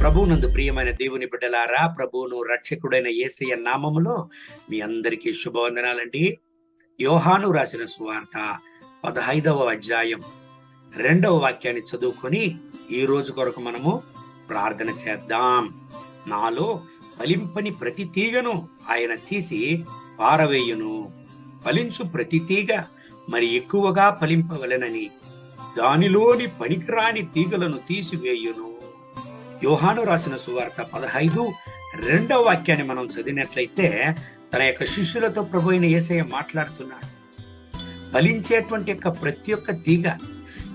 ప్రభువునందు ప్రియమైన దేవుని బిడ్డలారా ప్రభువును రక్షకుడైన యేసయ్య నామములో మీ అందరికీ శుభవందనాలండి. యోహాను రాసిన సువార్త పదహైదవ అధ్యాయం రెండవ వాక్యాన్ని చదువుకొని ఈ రోజు కొరకు మనము ప్రార్థన చేద్దాం. నాలో ఫలింపని ప్రతి తీగను ఆయన తీసి పారవేయును. ఫలించు ప్రతి తీగ మరి ఎక్కువగా ఫలింపవలెనని దానిలోని పనికిరాని తీగలను తీసివేయును. యోహాను రాసిన సువార్త పదహైదు రెండవ వాక్యాన్ని మనం చదివినట్లయితే తన యొక్క శిష్యులతో ప్రభు అయిన యేసయ్య మాట్లాడుతున్నాడు. ఫలించేటువంటి యొక్క ప్రతి ఒక్క తీగ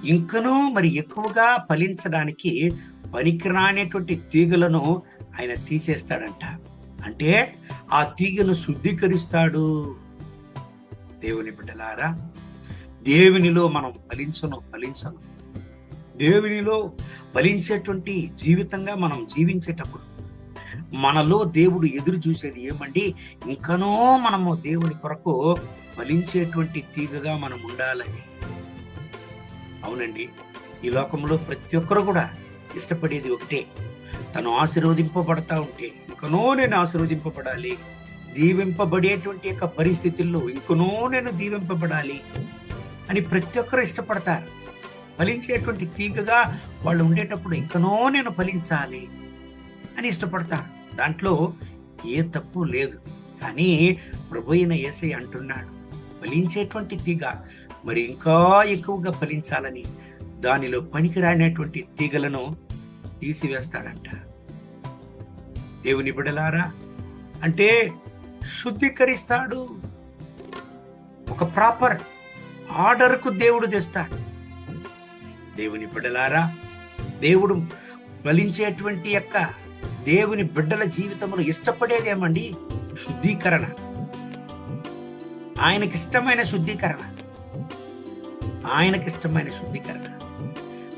ఇంకనూ మరి ఎక్కువగా ఫలించడానికి పనికిరానేటువంటి తీగలను ఆయన తీసేస్తాడంట. అంటే ఆ తీగను శుద్ధీకరిస్తాడు. దేవుని బిడ్డలారా దేవునిలో మనం ఫలించను ఫలించను. దేవునిలో ఫలించేటువంటి జీవితంగా మనం జీవించేటప్పుడు మనలో దేవుడు ఎదురు చూసేది ఏమండి? ఇంకనో మనము దేవుని కొరకు ఫలించేటువంటి తీగగా మనం ఉండాలని. అవునండి. ఈ లోకంలో ప్రతి ఒక్కరు కూడా ఇష్టపడేది ఒకటే. తను ఆశీర్వదింపబడతా ఉంటే ఇంకనో నేను ఆశీర్వదింపబడాలి. దీవింపబడేటువంటి యొక్క పరిస్థితుల్లో ఇంకనో నేను దీవింపబడాలి అని ప్రతి ఒక్కరు ఇష్టపడతారు. ఫలించేటువంటి తీగగా వాళ్ళు ఉండేటప్పుడు ఇంకనో నేను ఫలించాలి అని ఇష్టపడతారు. దాంట్లో ఏ తప్పు లేదు. కానీ ప్రభు అయిన ఏసై అంటున్నాడు ఫలించేటువంటి తీగ మరి ఇంకా ఎక్కువగా ఫలించాలని దానిలో పనికిరానటువంటి తీగలను తీసివేస్తాడంట. దేవుని బిడలారా అంటే శుద్ధీకరిస్తాడు. ఒక ప్రాపర్ ఆర్డర్కు దేవుడు తెస్తాడు. దేవుని బిడ్డలారా దేవుడు బలించేటువంటి యొక్క దేవుని బిడ్డల జీవితమును ఇష్టపడేదేమండి? శుద్ధీకరణ. ఆయనకిష్టమైన శుద్ధీకరణ. ఆయనకిష్టమైన శుద్ధీకరణ.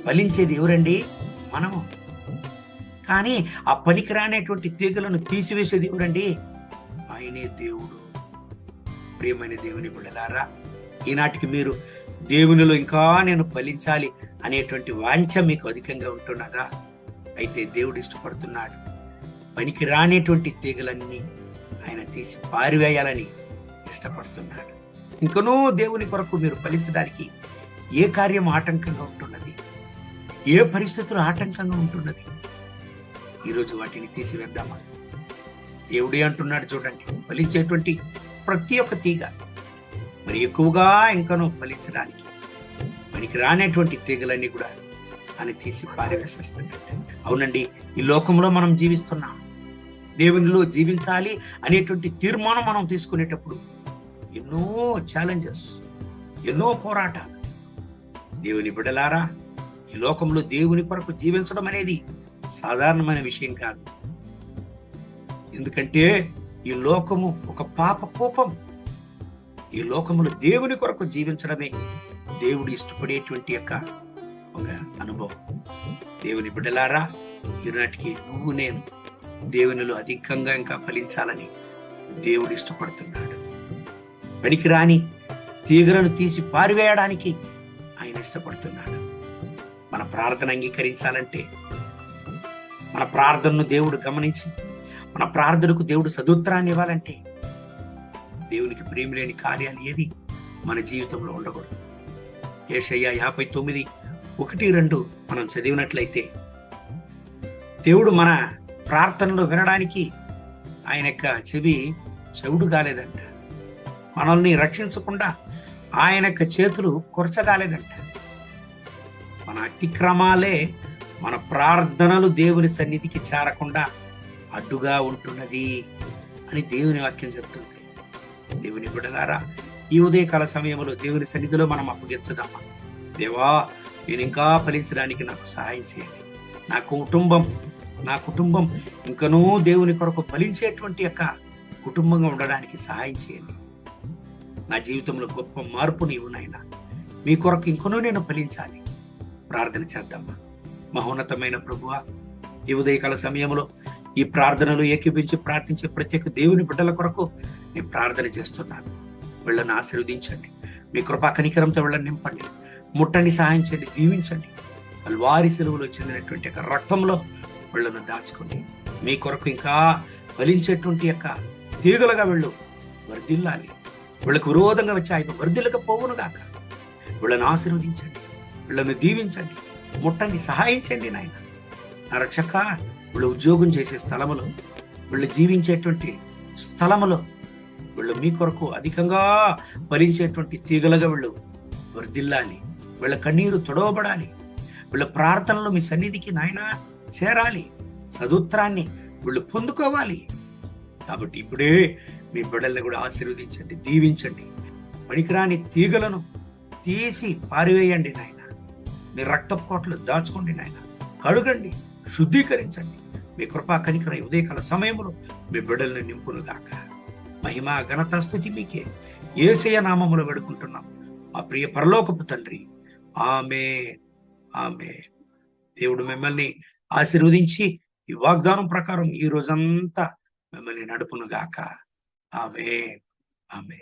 ఫలించేది ఎవరండి? మనము. కానీ ఆ పనికి రానేటువంటి తీగలను తీసివేసేది ఎవరండి? ఆయనే దేవుడు. ప్రియమైన దేవుని బిడ్డలారా ఈనాటికి మీరు దేవునిలో ఇంకా నేను ఫలించాలి అనేటువంటి వాంఛ మీకు అధికంగా ఉంటున్నదా? అయితే దేవుడు ఇష్టపడుతున్నాడు. పనికి రానేటువంటి తీగలన్నీ ఆయన తీసి పారివేయాలని ఇష్టపడుతున్నాడు. ఇంకనూ దేవుని కొరకు మీరు ఫలించడానికి ఏ కార్యం ఆటంకంగా ఉంటున్నది? ఏ పరిస్థితులు ఆటంకంగా ఉంటున్నది? ఈరోజు వాటిని తీసివేద్దామా? దేవుడే అంటున్నాడు చూడండి. ఫలించేటువంటి ప్రతి ఒక్క తీగ మరి ఎక్కువగా ఇంకనూ ఫలించడానికి మనకి రానటువంటి తీగలన్నీ కూడా అని తీసి పారవేసేస్తాడు అవునండి ఈ లోకంలో మనం జీవిస్తున్నాం. దేవునిలో జీవించాలి అనేటువంటి తీర్మానం మనం తీసుకునేటప్పుడు ఎన్నో ఛాలెంజెస్ ఎన్నో పోరాటాలు. దేవుని బిడలారా ఈ లోకంలో దేవుని కొరకు జీవించడం అనేది సాధారణమైన విషయం కాదు. ఎందుకంటే ఈ లోకము ఒక పాప కోపం. ఈ లోకములు దేవుని కొరకు జీవించడమే దేవుడు ఇష్టపడేటువంటి యొక్క ఒక అనుభవం. దేవుని బిడ్డలారా ఈనాటికి నువ్వు నేను దేవునిలో అధికంగా ఇంకా ఫలించాలని దేవుడు ఇష్టపడుతున్నాడు. పనికి రాని తీగలను తీసి పారివేయడానికి ఆయన ఇష్టపడుతున్నాడు. మన ప్రార్థన అంగీకరించాలంటే మన ప్రార్థనను దేవుడు గమనించి మన ప్రార్థనకు దేవుడు సదుత్తరాన్ని ఇవ్వాలంటే దేవునికి ప్రేమిలేని కార్యాలు ఏది? మన జీవితంలో ఉండకూడదు. ఏషయ్య యాభై తొమ్మిది ఒకటి రెండు మనం చదివినట్లయితే దేవుడు మన ప్రార్థనలు వినడానికి ఆయన యొక్క చెవి చెవుడు కాలేదంట. మనల్ని రక్షించకుండా ఆయన యొక్క చేతులు కొరచగాలేదంట మన అతిక్రమాలే మన ప్రార్థనలు దేవుని సన్నిధికి చేరకుండా అడ్డుగా ఉంటున్నది అని దేవుని వాక్యం చెప్తుంది. దేవుని బిడ్డలారా ఈ ఉదయకాల సమయంలో దేవుని సన్నిధిలో మనం అప్పగించదామా? దేవా నేను ఇంకా ఫలించడానికి నాకు సహాయం చేయండి. నా కుటుంబం నా కుటుంబం ఇంకనూ దేవుని కొరకు ఫలించేటువంటి యొక్క కుటుంబంగా ఉండడానికి సహాయం చేయండి. నా జీవితంలో గొప్ప మార్పు నీవు నాయన. మీ కొరకు ఇంకనూ నేను ఫలించాలి. ప్రార్థన చేద్దామా? మహోన్నతమైన ప్రభువా ఈ ఉదయకాల సమయంలో ఈ ప్రార్థనలు ఏకీపించి ప్రార్థించే ప్రత్యేక దేవుని బిడ్డల కొరకు నేను ప్రార్థన చేస్తున్నాను వీళ్ళని ఆశీర్వదించండి. మీ కృపా కనికరంతో వీళ్ళని నింపండి. ముట్టండి సహాయం చేయండి దీవించండి. వారి సెలవులో చెందినటువంటి యొక్క రక్తంలో వీళ్ళను దాచుకోండి మీ కొరకు ఇంకా ఫలించేటువంటి యొక్క తీగలుగా వెళ్ళు వర్ధిల్లాలి. వీళ్ళకు విరోధంగా వచ్చే ఆయన వర్ధిల్లక పోవును గాక. వీళ్ళను ఆశీర్వదించండి. వీళ్ళను దీవించండి. ముట్టండి సహాయించండి నాయన. నా రక్షక వీళ్ళు ఉద్యోగం చేసే స్థలములో వీళ్ళు జీవించేటువంటి స్థలములో వీళ్ళు మీ కొరకు అధికంగా ఫలించేటువంటి తీగలుగా వీళ్ళు వర్దిల్లాలి వీళ్ళ కన్నీరు తొడవబడాలి. వీళ్ళ ప్రార్థనలు మీ సన్నిధికి నాయన చేరాలి. సదుత్రాన్ని వీళ్ళు పొందుకోవాలి. కాబట్టి ఇప్పుడే మీ బిడ్డల్ని కూడా ఆశీర్వదించండి దీవించండి. పనికిరాని తీగలను తీసి పారివేయండి నాయన. మీ రక్తపు కోట్లు దాచుకోండి నాయన. కడుగండి శుద్ధీకరించండి. మీ కృపా కనికర ఉదయకాల సమయంలో మీ బిడ్డలను నింపును గాక మహిమ ఘనత స్థుతి మీకే. ఏసయ నామములు వేడుకుంటున్నాం. మా ప్రియ పరలోకపు తండ్రి. ఆమె ఆమె దేవుడు మిమ్మల్ని ఆశీర్వదించి ఈ వాగ్దానం ప్రకారం ఈ రోజంతా మిమ్మల్ని నడుపును గాక ఆమె ఆమె